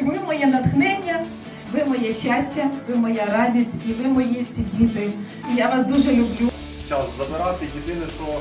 Ви моє натхнення, ви моє щастя, ви моя радість і ви мої всі діти. І я вас дуже люблю. час забирати. Єдине, що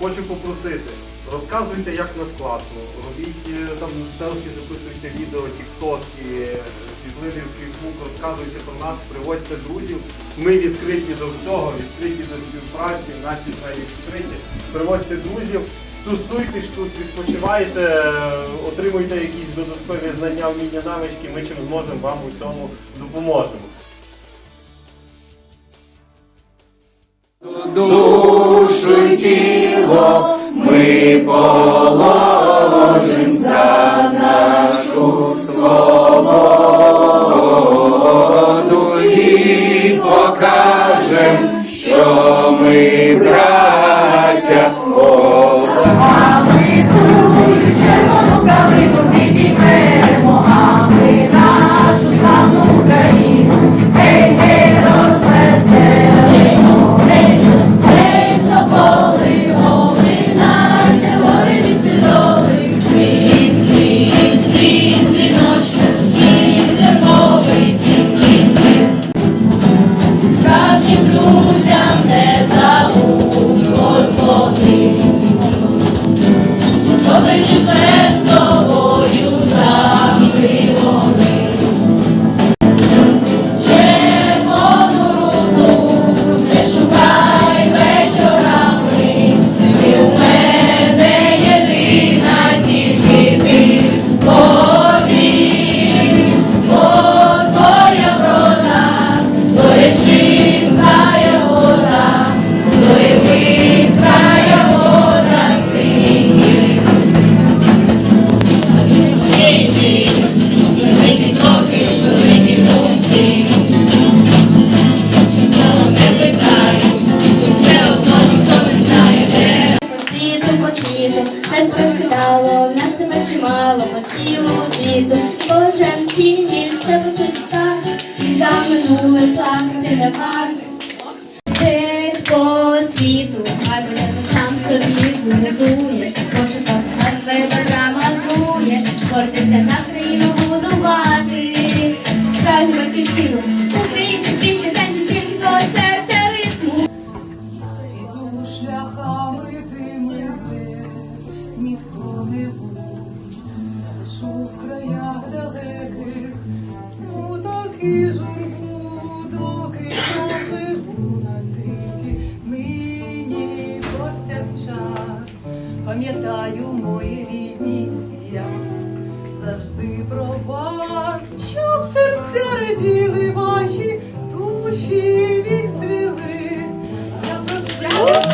хочу попросити, розказуйте, як нас класно. Робіть е, там селфі, записуйте відео, тіктоки, світлини в Фейсбук, розказуйте про нас, приводьте друзів. Ми відкриті до всього, відкриті до співпраці, наші двері відкриті. Приводьте друзів, тусуйтесь тут, відпочивайте, отримуйте якісь додаткові знання, вміння, навички. Ми чим зможемо вам у цьому допоможемо. душу й тіло ми положим за нашу свободу і покажем, світу. Кожен ніж тебе серця, і за минуле плакати не варто. Завжди про вас, щоб серця раділи ваші душі відцвіли. Я просила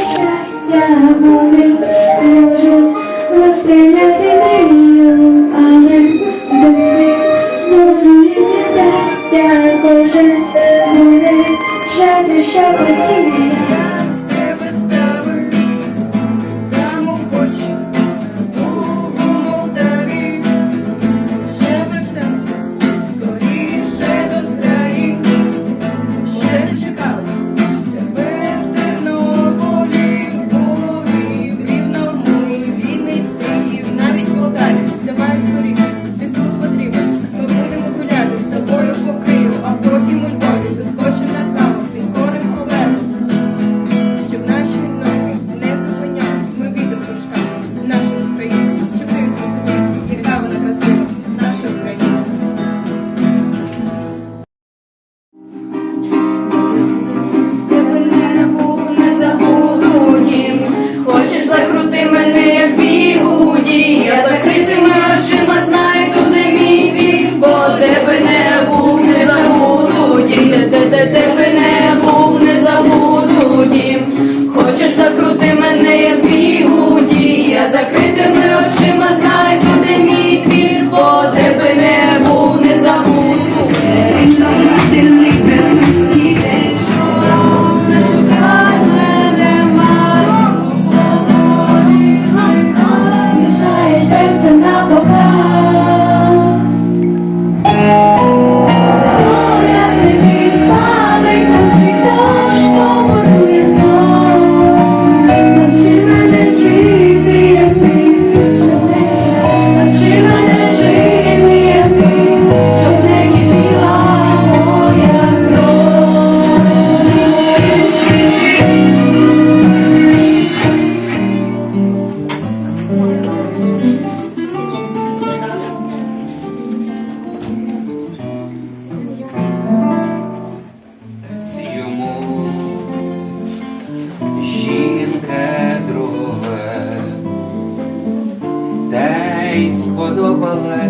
Щастя вони можуть розстріляти мрію, не дасться буде що.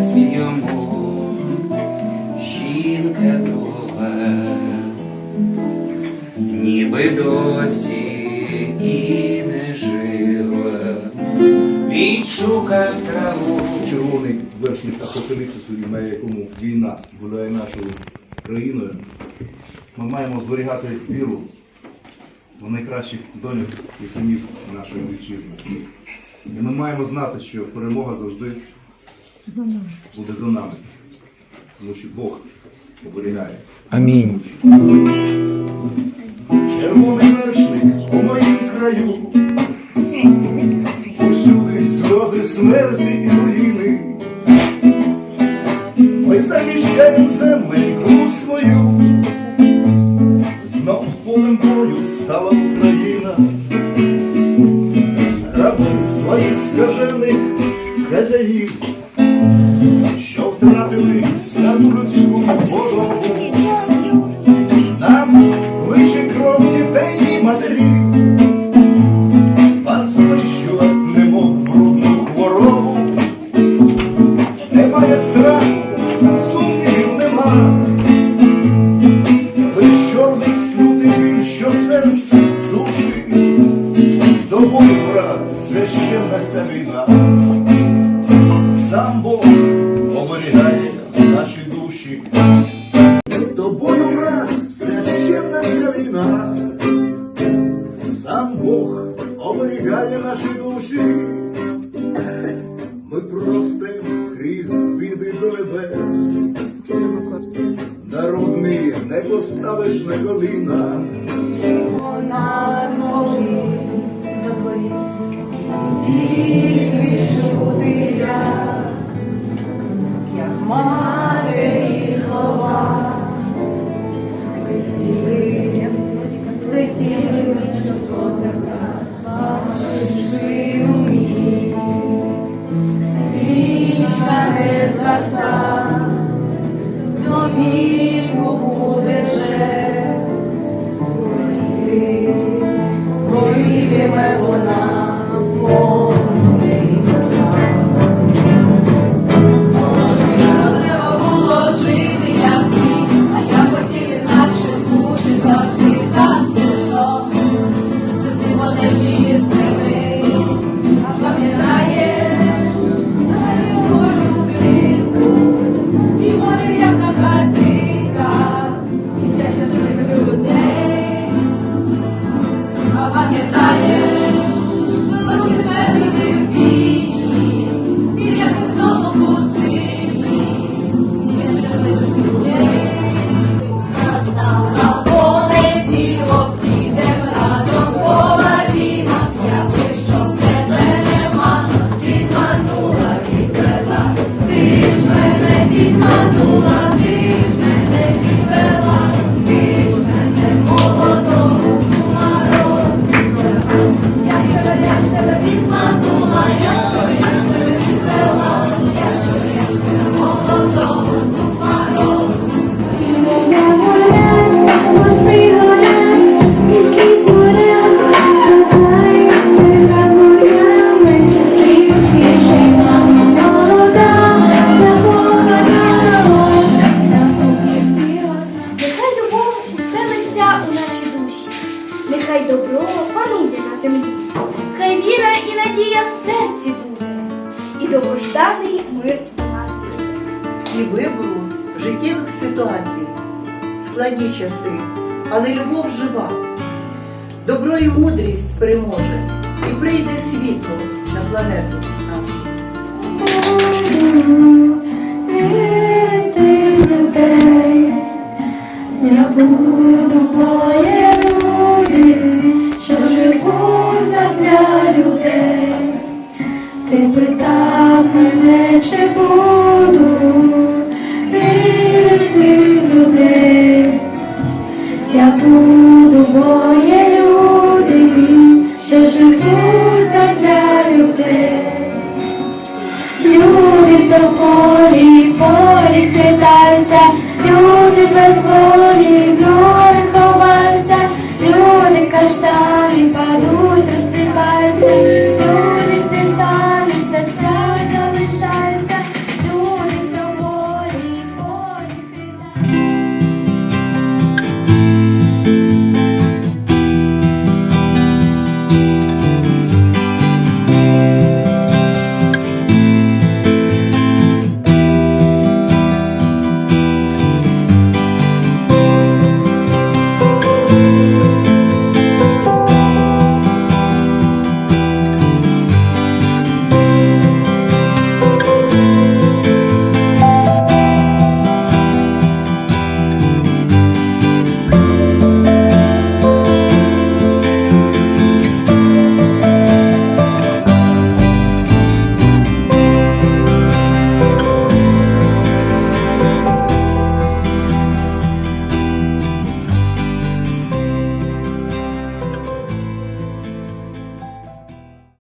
Дасть йому жінка друга, ніби досі і не жила, відшукав траву. Червоний вершник апокаліпсису, на якому війна гуляє нашою країною. Ми маємо зберігати віру в найкращих доньок і синів нашої вітчизни. І ми маємо знати, що перемога завжди буде за нами, тому що Бог оберігає. Амінь. Червоний вершник у моїм краю, усюди сльози смерті і руїни. Сам Бог оберігає наші душі. Тобою, брат, священна ця війна, сам Бог оберігає наші душі, ми простим крізь біди до небес. Народ мій не поставиш на коліна, тільки чути я, як матері слова, летіли, летіли вічно в бачиш, сину мій, свічка не згаса, віку буде вже. Ти горітиме часи, але любов жива. Добро і мудрість переможе, і прийде світло на планету нашу. Ти питав мене, чи буду вірити в людей. Я буду боє люди, що живу задля людей. Люди в полі, полі хитаються, люди без